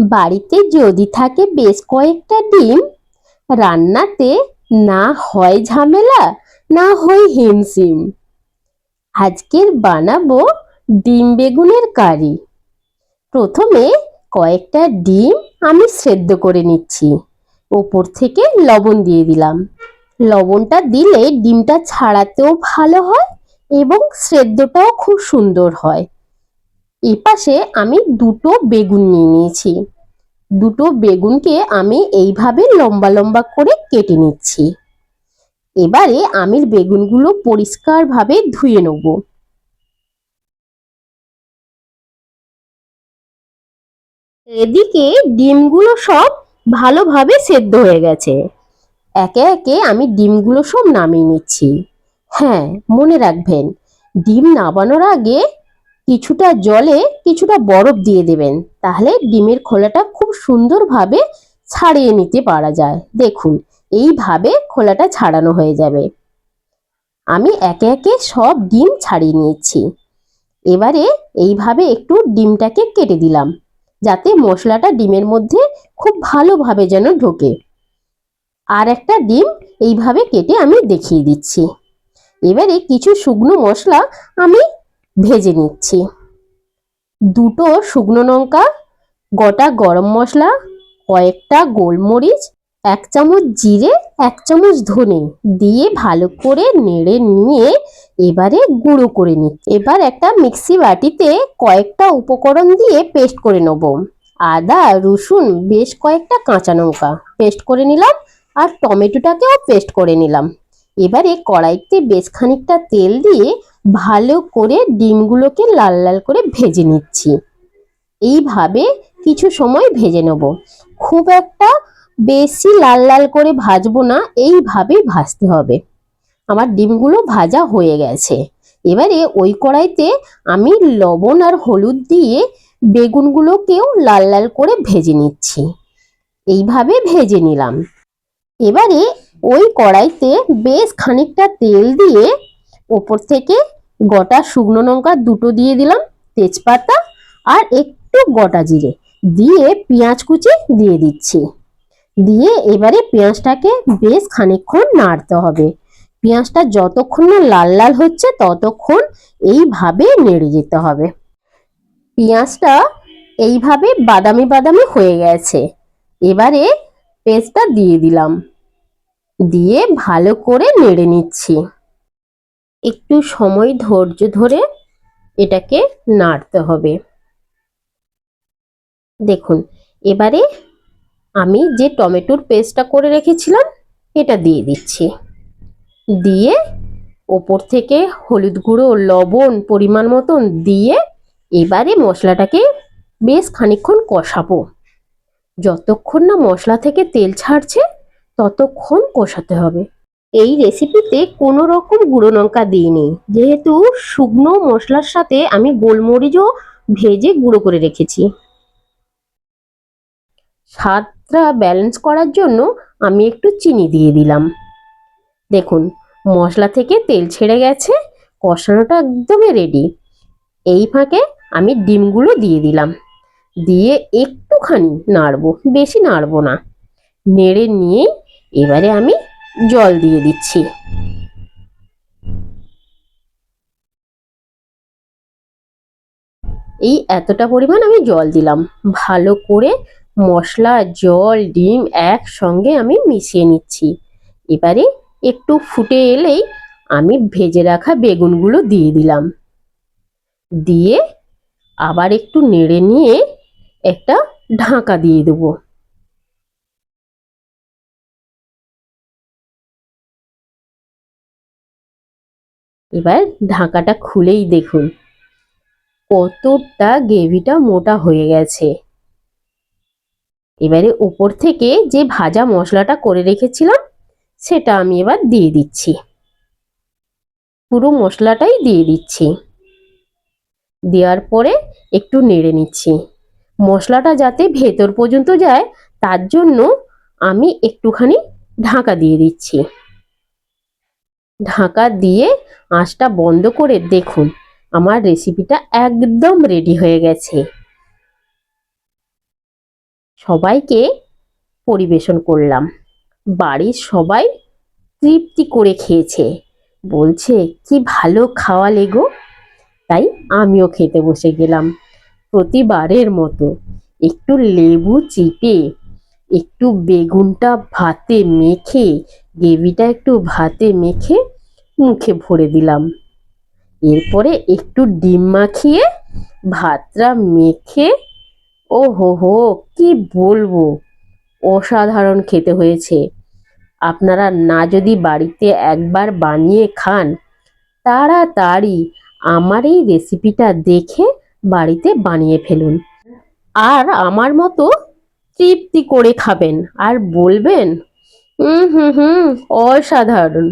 বাড়িতে যদি থাকে বেশ কয়েকটা ডিম, রান্নাতে না হয় ঝামেলা, না হয় হিমশিম। আজকের বানাবো ডিম বেগুনের কারি। প্রথমে কয়েকটা ডিম আমি সেদ্ধ করে নিচ্ছি। ওপর থেকে লবণ দিয়ে দিলাম। লবণটা দিলে ডিমটা ছাড়াতেও ভালো হয় এবং সেদ্ধটাও খুব সুন্দর হয়। এপাশে আমি দুটো বেগুন নিয়ে নিয়েছি। দুটো বেগুনকে আমি এইভাবে লম্বা লম্বা করে কেটে নিচ্ছি। এবারে আমি বেগুনগুলো পরিষ্কারভাবে ধুয়ে নেব। এদিকে ডিমগুলো সব ভালোভাবে সেদ্ধ হয়ে গেছে। একে একে আমি ডিমগুলো সব নামিয়ে নিচ্ছি। হ্যাঁ মনে রাখবেন, ডিম নামানোর আগে কিছুটা জলে কিছুটা বরফ দিয়ে দেবেন। তাহলে ডিমের খোলাটা খুব সুন্দরভাবে ছাড়িয়ে নিতে পারা যায়। দেখুন, এইভাবে খোলাটা ছাড়ানো হয়ে যাবে। আমি একে একে সব ডিম ছাড়িয়ে নিয়েছি। এবারে এইভাবে একটু ডিমটাকে কেটে দিলাম, যাতে মশলাটা ডিমের মধ্যে খুব ভালোভাবে যেন ঢোকে। আর একটা ডিম এইভাবে কেটে আমি দেখিয়ে দিচ্ছি। এবারে কিছু শুকনো মশলা আমি ভেজে নিচ্ছি। দুটো শুকনো লঙ্কা, গোটা গরম মশলা, কয়েকটা গোলমরিচ, এক চামচ জিরে, এক চামচ ধনে দিয়ে ভালো করে নেড়ে নিয়ে এবারে গুঁড়ো করে নিচ্ছি। এবার একটা মিক্সি বাটিতে কয়েকটা উপকরণ দিয়ে পেস্ট করে নেব। আদা, রসুন, বেশ কয়েকটা কাঁচা লঙ্কা পেস্ট করে নিলাম আর টমেটোটাকেও পেস্ট করে নিলাম। এবারে কড়াইতে বেশ খানিকটা তেল দিয়ে ভালো করে ডিমগুলোকে লাল লাল করে ভেজে নিচ্ছি। এইভাবে কিছু সময় ভেজে নেব। খুব একটা বেশি লাল লাল করে ভাজবো না, এইভাবেই ভাজতে হবে। আমার ডিমগুলো ভাজা হয়ে গেছে। এবারে ওই কড়াইতে আমি লবণ আর হলুদ দিয়ে বেগুনগুলোকেও লাল লাল করে ভেজে নিচ্ছি। এইভাবে ভেজে নিলাম। এবারে ওই কড়াইতে বেশ খানিকটা তেল দিয়ে ওপর থেকে গোটা শুকনো লঙ্কা দুটো দিয়ে দিলাম, তেজপাতা আর একটু গোটা জিরে। দিয়ে পেঁয়াজ কুচি দিয়ে দিচ্ছি। দিয়ে এবারে পেঁয়াজটাকে বেশ খানিকক্ষণ নাড়তে হবে। পেঁয়াজটা যতক্ষণ না লাল লাল হচ্ছে, ততক্ষণ এইভাবে নেড়ে যেতে হবে। পেঁয়াজটা এইভাবে বাদামি বাদামি হয়ে গেছে। এবারে পেস্টটা দিয়ে দিলাম। দিয়ে ভালো করে নেড়ে নিচ্ছি। একটু সময় ধৈর্য ধরে এটাকে নাড়তে হবে। দেখুন, এবারে আমি যে টমেটোর পেস্টটা করে রেখেছিলাম, এটা দিয়ে দিচ্ছি। দিয়ে ওপর থেকে হলুদ গুঁড়ো, লবণ পরিমাণ মতন দিয়ে এবারে মশলাটাকে বেশ খানিকক্ষণ কষাবো। যতক্ষণ না মশলা থেকে তেল ছাড়ছে, ততক্ষণ কষাতে হবে। এই রেসিপিতে কোনো রকম গুঁড়ো লঙ্কা দিইনি। যেহেতু শুকনো মশলার সাথে আমি গোলমরিচও ভেজে গুঁড়ো করে রেখেছি। স্বাদটা ব্যালেন্স করার জন্য আমি একটু চিনি দিয়ে দিলাম। দেখুন, মশলা থেকে তেল ছেড়ে গেছে, কষানোটা একদমই রেডি এই ফাঁকে আমি ডিমগুলো দিয়ে দিলাম। দিয়ে একটুখানি নাড়বো, বেশি নাড়বো না। নেড়ে নিয়ে এবারে আমি জল দিয়ে দিচ্ছি। এই এতটা পরিমাণ আমি জল দিলাম। ভালো করে মশলা, জল, ডিম একসঙ্গে আমি মিশিয়ে নিচ্ছি। এবারে একটু ফুটে এলেই আমি ভেজে রাখা বেগুনগুলো দিয়ে দিলাম। দিয়ে আবার একটু নেড়ে নিয়ে একটা ঢাকা দিয়ে দেবো। এবার ঢাকাটা খুলেই দেখুন। কতটা গ্রেভিটা মোটা হয়ে গেছে। এবারে ওপর থেকে যে ভাজা মশলাটা করে রেখেছিলাম, সেটা আমি এবার দিয়ে দিচ্ছি। পুরো মশলাটাই দিয়ে দিচ্ছি। দেওয়ার পরে একটু নেড়ে নিচ্ছি। মশলাটা যাতে ভেতর পর্যন্ত যায়, তার জন্য আমি একটুখানি ঢাকা দিয়ে দিচ্ছি। ঢাকা দিয়ে আঁচটা বন্ধ করে দেখুন। আমার রেসিপিটা একদম রেডি হয়ে গেছে। সবাইকে পরিবেশন করলাম। বাড়ির সবাই তৃপ্তি করে খেয়েছে। বলছে, কি ভালো খাওয়ালে গো। তাই আমিও খেতে বসে গেলাম প্রতিবারের মতো। একটু লেবু চিপে একটু বেগুনটা ভাতে মেখে গ্রেভিটা একটু ভাতে মেখে মুখে ভরে দিলাম। এরপরে একটু ডিম মাখিয়ে ভাতটা মেখে ও হো হো, কি বলব? অসাধারণ খেতে হয়েছে। আপনারা না যদি বাড়িতে একবার বানিয়ে খান, তাড়াতাড়ি আমার এই রেসিপিটা দেখে বাড়িতে বানিয়ে ফেলুন। আর আমার মতো তৃপ্তি করে খাবেন। আর বলবেন হুম হুম হুম। অসাধারণ।